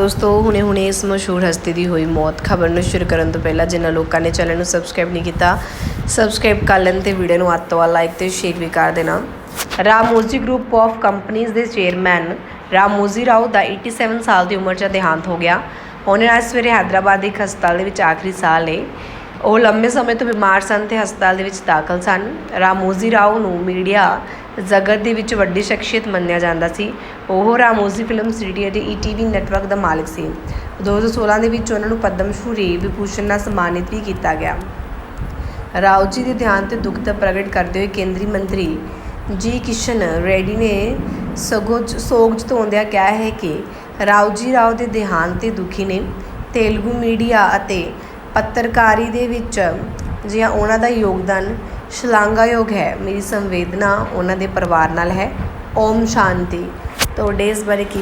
ਦੋਸਤੋ, ਹੁਣੇ ਹੁਣੇ ਇਸ ਮਸ਼ਹੂਰ ਹਸਤੀ ਦੀ ਹੋਈ ਮੌਤ ਖਬਰ ਨੂੰ ਸ਼ੁਰੂ ਕਰਨ ਤੋਂ ਪਹਿਲਾਂ ਜਿਨ੍ਹਾਂ ਲੋਕਾਂ ਨੇ ਚੈਨਲ ਨੂੰ ਸਬਸਕ੍ਰਾਈਬ ਨਹੀਂ ਕੀਤਾ, ਸਬਸਕ੍ਰਾਈਬ ਕਰ ਲੈਣ ਤੇ ਵੀਡੀਓ ਨੂੰ ਅੱਤ ਤੋਂ ਵੱਧ ਲਾਈਕ ਤੇ ਸ਼ੇਅਰ ਵੀ ਕਰ ਦੇਣਾ। ਰਾਮੋਜੀ ਗਰੁੱਪ ਆਫ ਕੰਪਨੀਆਂ ਦੇ ਚੇਅਰਮੈਨ ਰਾਮੋਜੀ ਰਾਓ ਦਾ 87 ਸਾਲ ਦੀ ਉਮਰ 'ਚ ਦੇਹਾਂਤ ਹੋ ਗਿਆ। ਉਹਨਾਂ ਅੱਜ ਸਵੇਰੇ ਹੈਦਰਾਬਾਦ ਦੇ ਇੱਕ ਹਸਪਤਾਲ ਦੇ ਵਿੱਚ ਆਖਰੀ ਸਾਹ ਲਏ ਉਹ ਲੰਮੇ ਸਮੇਂ ਤੋਂ ਬਿਮਾਰ ਸਨ ਤੇ ਹਸਪਤਾਲ ਦੇ ਵਿੱਚ ਦਾਖਲ ਸਨ। ਰਾਮੋਜੀ ਰਾਓ ਨੂੰ ਮੀਡੀਆ ਜਗਤ ਦੇ ਵਿੱਚ ਵੱਡੀ ਸ਼ਖਸੀਅਤ ਮੰਨਿਆ ਜਾਂਦਾ ਸੀ। ਉਹ ਰਾਮੋਜੀ ਫਿਲਮ ਸਿਟੀ ਅਤੇ ਈਟੀਵੀ ਨੈਟਵਰਕ ਦਾ ਮਾਲਕ ਸੀ। 2016 ਦੇ ਵਿੱਚ ਉਹਨਾਂ ਨੂੰ ਪਦਮ ਸ਼੍ਰੀ ਵਿਭੂਸ਼ਣ ਨਾਲ ਸਨਮਾਨਿਤ ਵੀ ਕੀਤਾ ਗਿਆ। ਰਾਓ ਜੀ ਦੇ ਧਿਆਨ ਤੇ ਦੁੱਖ ਦਾ ਪ੍ਰਗਟ ਕਰਦੇ ਹੋਏ ਕੇਂਦਰੀ ਮੰਤਰੀ ਜੀ ਕਿਸ਼ਨ ਰੈਡੀ ਨੇ ਸਗੋਜ ਸੋਗ ਜਤਾਉਂਦਿਆਂ ਕਿਹਾ ਹੈ ਕਿ ਰਾਓ ਜੀ ਰਾਓ ਦੇ ਦੇਹਾਂਤ ਤੇ ਦੁਖੀ ਨੇ। ਤੇਲਗੂ ਮੀਡੀਆ ਅਤੇ ਪੱਤਰਕਾਰੀ ਦੇ ਵਿੱਚ ਜਿਹਾ ਉਹਨਾਂ ਦਾ ਯੋਗਦਾਨ ਸ਼ਲਾਘਾਯੋਗ ਹੈ। ਮੇਰੀ ਸੰਵੇਦਨਾ ਉਹਨਾਂ ਦੇ ਪਰਿਵਾਰ ਨਾਲ ਹੈ। ਓਮ ਸ਼ਾਂਤੀ। ਤੁਹਾਡੇ ਇਸ ਬਾਰੇ ਕੀ